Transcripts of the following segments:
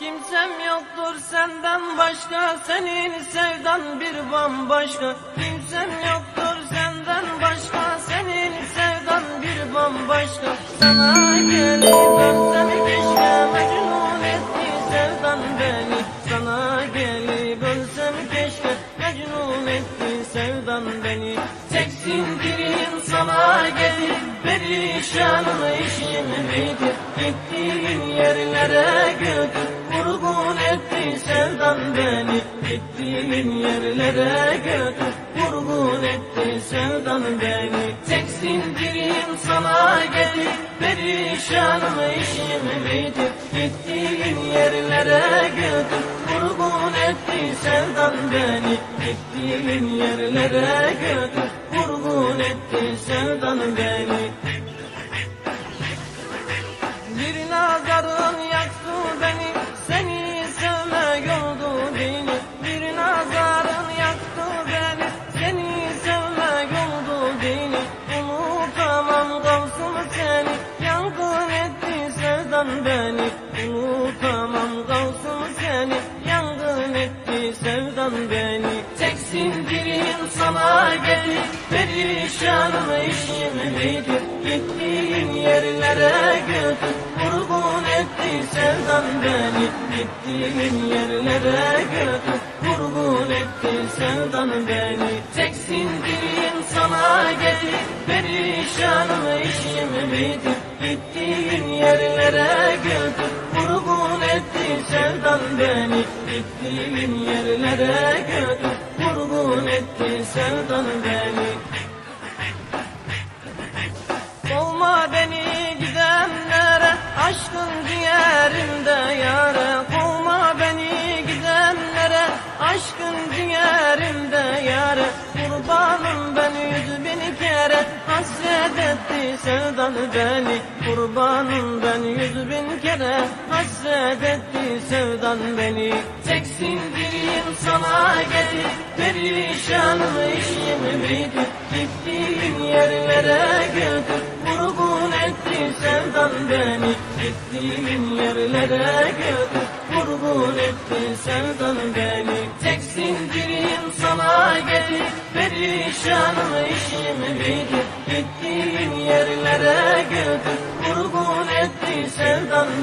Kimsem yoktur senden başka Senin sevdan bir bambaşka. Kimsem yoktur senden başka Senin sevdan bir bambaşka. Sana gelip ölsem keşke Mecnun etti sevdan beni. Sana gelip ölsem keşke Mecnun etti sevdan beni. Teksin dirin sana gelir Perişanım işim bitir Gittiğin yerlere götür Vurgun etti sevdan beni Gittiğin yerlere götür. Vurgun etti sevdan beni Teksin dirin sana gelir Perişanım işim bitir Gittiğin yerlere götür. Vurgun etti sevdan beni Gittiğin yerlere götür. Vurgun etti sevdan beni beni. Unutamam kalsın seni. Yangın etti sevdan beni. Teksin dirin sana gelir Perişanım işim bitir Gittiğin yerlere götür. Vurgun etti sevdan beni. Gittiğin yerlere götür. Vurgun etti sevdan beni. Teksin dirin sana gelir Perişanım işim bitir Gittiğin yerlere götür Vurgun etti sevdan beni. Gittiğin yerlere götür Vurgun etti sevdan beni. Olma beni gidenlere Aşkın ciğerimde yare Kovma beni gidenlere Aşkın ciğerimde yare Kurbanım ben yüz bin kere Hasret etti sevdan beni Kurbanım ben yüz bin kere Hasret etti sevdan beni. Teksin dirin sana getir Perişanım işim bitir Gittiğin yerlere götür Vurgun etti sevdan beni. Gittiğin yerlere götür Vurgun etti sevdan beni. Teksin dirin sana getir Perişanım işim bitir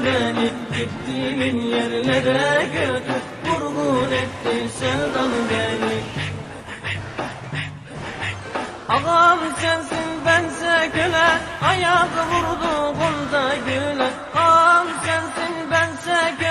beni Gittiğin yerlere götür Vurgun etti sevdan beni. Ağam sensin bense köle Ayak vurdu gonca güle. Ağam sensin bense köle